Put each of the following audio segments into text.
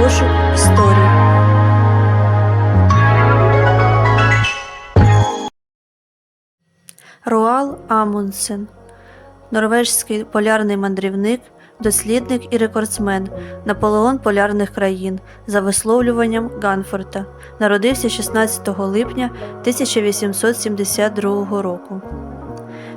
Пошук історії. Роал Амундсен норвежський полярний мандрівник, дослідник і рекордсмен, Наполеон полярних країн за висловлюванням Ганфорта. Народився 16 липня 1872 року.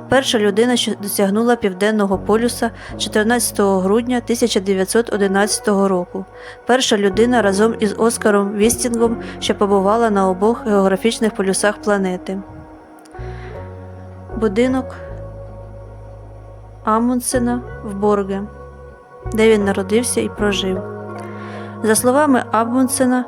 Перша людина, що досягнула південного полюса 14 грудня 1911 року. Перша людина разом із Оскаром Вістінгом, що побувала на обох географічних полюсах планети. Будинок Амундсена в Борге, де він народився і прожив. За словами Амундсена,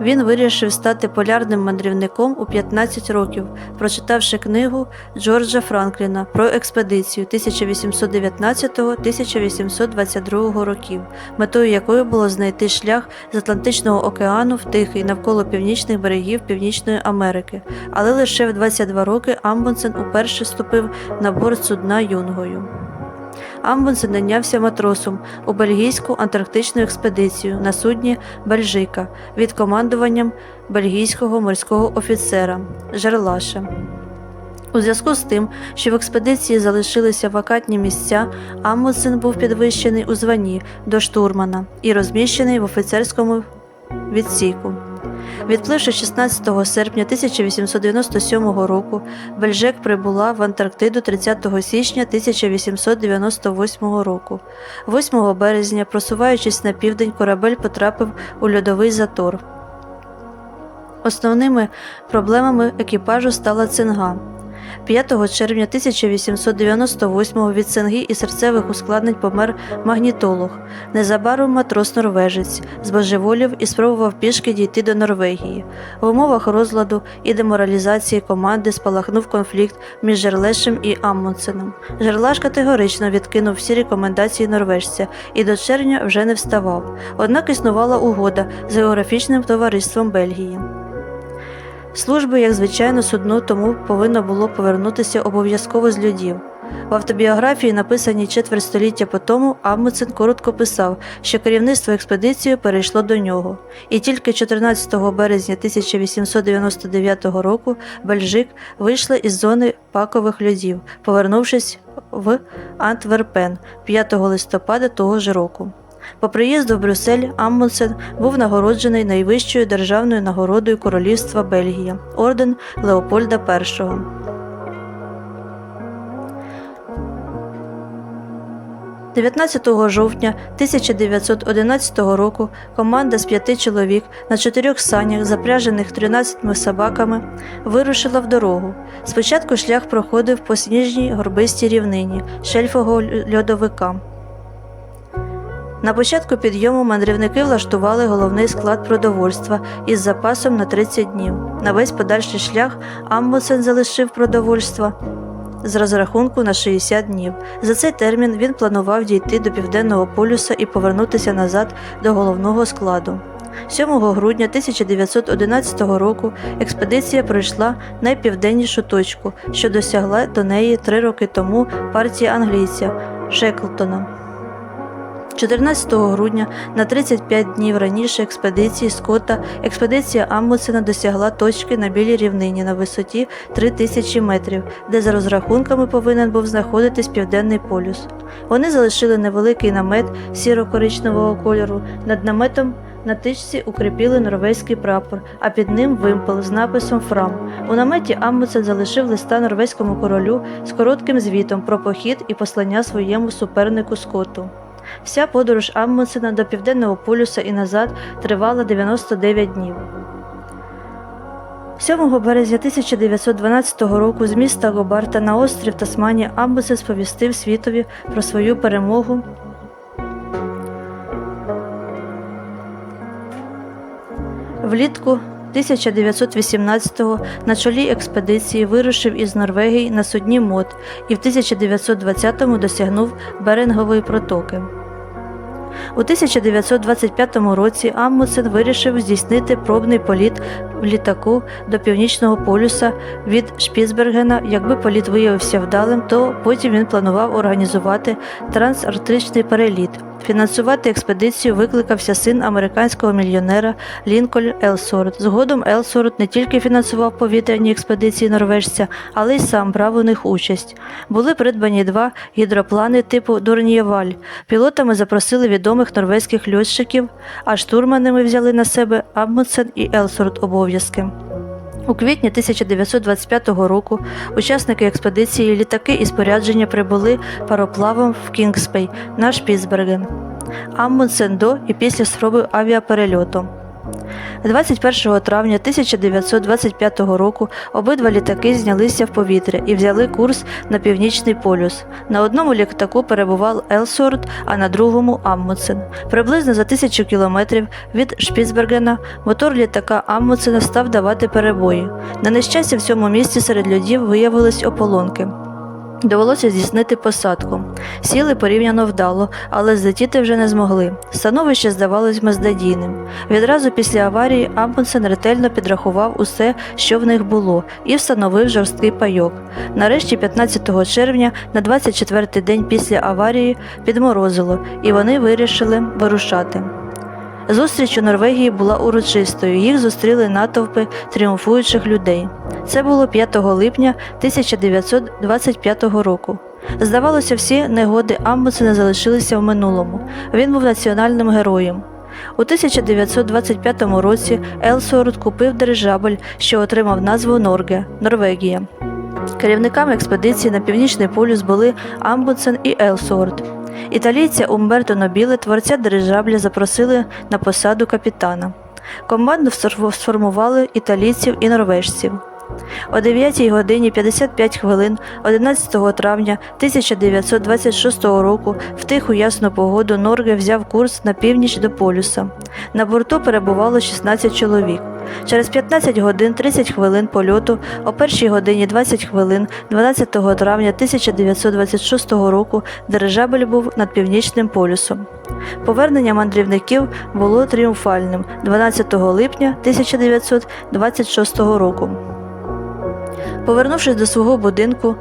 він вирішив стати полярним мандрівником у 15 років, прочитавши книгу Джорджа Франкліна про експедицію 1819-1822 років, метою якої було знайти шлях з Атлантичного океану в Тихий навколо північних берегів Північної Америки. Але лише в 22 роки Амундсен уперше ступив на борт судна юнгою. Амундсен найнявся матросом у бельгійську антарктичну експедицію на судні Бельжика від командуванням бельгійського морського офіцера Жерлаша. У зв'язку з тим, що в експедиції залишилися вакантні місця, Амундсен був підвищений у званні до штурмана і розміщений в офіцерському відсіку. Відпливши 16 серпня 1897 року, Бельжек прибула в Антарктиду 30 січня 1898 року. 8 березня, просуваючись на південь, корабель потрапив у льодовий затор. Основними проблемами екіпажу стала цинга. 5 червня 1898 від цинги і серцевих ускладнень помер магнітолог. Незабаром матрос-норвежець збожеволів і спробував пішки дійти до Норвегії. В умовах розладу і деморалізації команди спалахнув конфлікт між Жерлешем і Амундсеном. Жерлаш категорично відкинув всі рекомендації норвежця і до червня вже не вставав. Однак існувала угода з географічним товариством Бельгії. Служби, як звичайно, судно тому повинно було повернутися обов'язково з людів. В автобіографії, написаній четверть століття по тому, Амундсен коротко писав, що керівництво експедицією перейшло до нього, і тільки 14 березня 1899 року Бельжик вийшла із зони пакових льодів, повернувшись в Антверпен 5 листопада того ж року. По приїзду в Брюссель Амундсен був нагороджений найвищою державною нагородою Королівства Бельгія орден Леопольда І. – 19 жовтня 1911 року команда з п'яти чоловік на чотирьох санях, запряжених 13 собаками, вирушила в дорогу. Спочатку шлях проходив по сніжній горбистій рівнині шельфового льодовика. На початку підйому мандрівники влаштували головний склад продовольства із запасом на 30 днів. На весь подальший шлях Амбусен залишив продовольства з розрахунку на 60 днів. За цей термін він планував дійти до південного полюса і повернутися назад до головного складу. 7 грудня 1911 року експедиція пройшла найпівденнішу точку, що досягла до неї три роки тому партія англійця Шеклтона. 14 грудня на 35 днів раніше експедиції Скотта експедиція Амундсена досягла точки на білій рівнині на висоті 3000 метрів, де за розрахунками повинен був знаходитись південний полюс. Вони залишили невеликий намет сіро-коричневого кольору. Над наметом на тичці укріпили норвезький прапор, а під ним вимпел з написом Фрам. У наметі Амундсен залишив листа норвезькому королю з коротким звітом про похід і послання своєму супернику Скотту. Вся подорож Амундсена до Південного полюса і назад тривала 99 днів. 7 березня 1912 року з міста Гобарта на острів Тасманія Амундсен сповістив світові про свою перемогу. Влітку 1918-го на чолі експедиції вирушив із Норвегії на судні Мот і в 1920-му досягнув Берингової протоки. У 1925 році Амундсен вирішив здійснити пробний політ в літаку до Північного полюса від Шпіцбергена. Якби політ виявився вдалим, то потім він планував організувати трансарктичний переліт. Фінансувати експедицію викликався син американського мільйонера Лінкольн Елсорт. Згодом Елсорт не тільки фінансував повітряні експедиції норвежця, але й сам брав у них участь. Були придбані два гідроплани типу Дурнєваль. Пілотами запросили відомих норвезьких льотчиків, а штурманами взяли на себе Амундсен і Елсорт обов'язки. У квітні 1925 року учасники експедиції літаки і спорядження прибули пароплавом в Кінгспей на Шпіцберген. Амундсен до і після спроби авіаперельоту. 21 травня 1925 року обидва літаки знялися в повітря і взяли курс на північний полюс. На одному літаку перебував Елсорт, а на другому Аммутсен. Приблизно за тисячу кілометрів від Шпіцбергена мотор літака Аммутсена став давати перебої. На нещастя, в цьому місці серед льодів виявились ополонки. Довелося здійснити посадку. Сіли порівняно вдало, але злетіти вже не змогли. Становище здавалось безнадійним. Відразу після аварії Амундсен ретельно підрахував усе, що в них було, і встановив жорсткий пайок. Нарешті, 15 червня, на 24-й день після аварії, підморозило, і вони вирішили вирушати. Зустріч у Норвегії була урочистою. Їх зустріли натовпи тріумфуючих людей. Це було 5 липня 1925 року. Здавалося, всі негоди Амундсена залишилися в минулому. Він був національним героєм. У 1925 році Елсорут купив дирижабль, що отримав назву Норге Норвегія. Керівниками експедиції на північний полюс були Амбудсен і Елсуорт. Італійця Умберто Нобіле, творця дирижабля, запросили на посаду капітана. Команду сформували італійців і норвежців. О 9 годині 55 хвилин 11 травня 1926 року в тиху ясну погоду Норге взяв курс на північ до полюса. На борту перебувало 16 чоловік. Через 15 годин 30 хвилин польоту о 1 годині 20 хвилин 12 травня 1926 року дирижабель був над північним полюсом. Повернення мандрівників було тріумфальним 12 липня 1926 року. Повернувшись до свого будинку,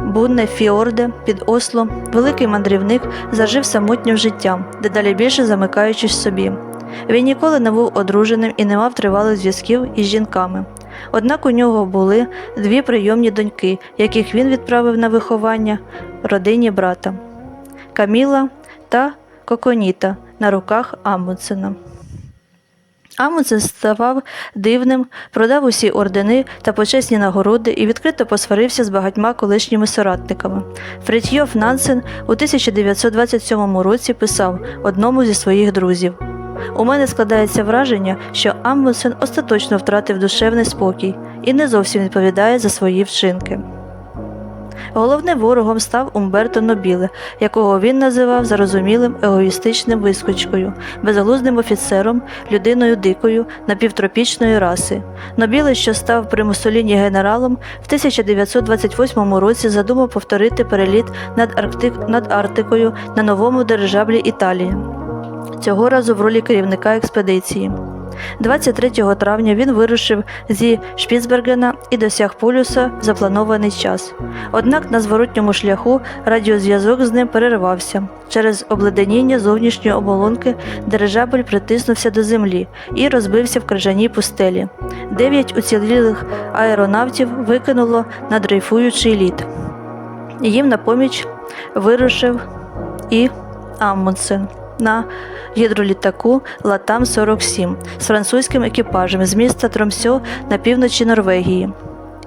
Бунне Фіорде під Осло, великий мандрівник зажив самотнім життям, дедалі більше замикаючись собі. Він ніколи не був одруженим і не мав тривалих зв'язків із жінками. Однак у нього були дві прийомні доньки, яких він відправив на виховання родині брата Каміла та Коконіта на руках Амундсена. Амундсен ставав дивним, продав усі ордени та почесні нагороди і відкрито посварився з багатьма колишніми соратниками. Фритьйоф Нансен у 1927 році писав одному зі своїх друзів. У мене складається враження, що Амундсен остаточно втратив душевний спокій і не зовсім відповідає за свої вчинки. Головним ворогом став Умберто Нобіле, якого він називав зарозумілим егоїстичним вискочкою, безглуздим офіцером, людиною дикою, напівтропічної раси. Нобіле, що став при Муссоліні генералом, в 1928 році задумав повторити переліт над, Арктик... над Арктикою на новому дирижаблі Італії. Цього разу в ролі керівника експедиції. 23 травня він вирушив зі Шпіцбергена і досяг полюса в запланований час. Однак на зворотньому шляху радіозв'язок з ним перервався. Через обледеніння зовнішньої оболонки дирижабль притиснувся до землі і розбився в крижаній пустелі. Дев'ять уцілілих аеронавтів викинуло на дрейфуючий лід. Їм на поміч вирушив і Амундсен на гідролітаку Латам 47 з французьким екіпажем з міста Тромсьо на півночі Норвегії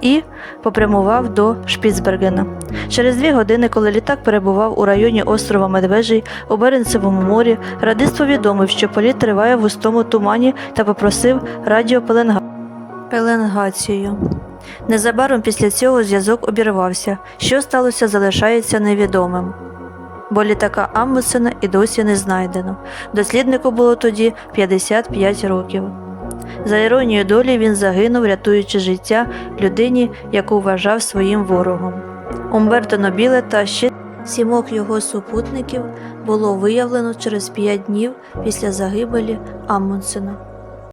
і попрямував до Шпіцбергена. Через дві години, коли літак перебував у районі острова Медвежий у Беренцевому морі, радист повідомив, що політ триває в густому тумані та попросив радіопеленгацію. Незабаром після цього зв'язок обірвався. Що сталося, залишається невідомим бо літака Амундсена і досі не знайдено. Досліднику було тоді 55 років. За іронією долі він загинув, рятуючи життя людині, яку вважав своїм ворогом. Умберто Нобіле та ще сімох його супутників було виявлено через 5 днів після загибелі Амундсена.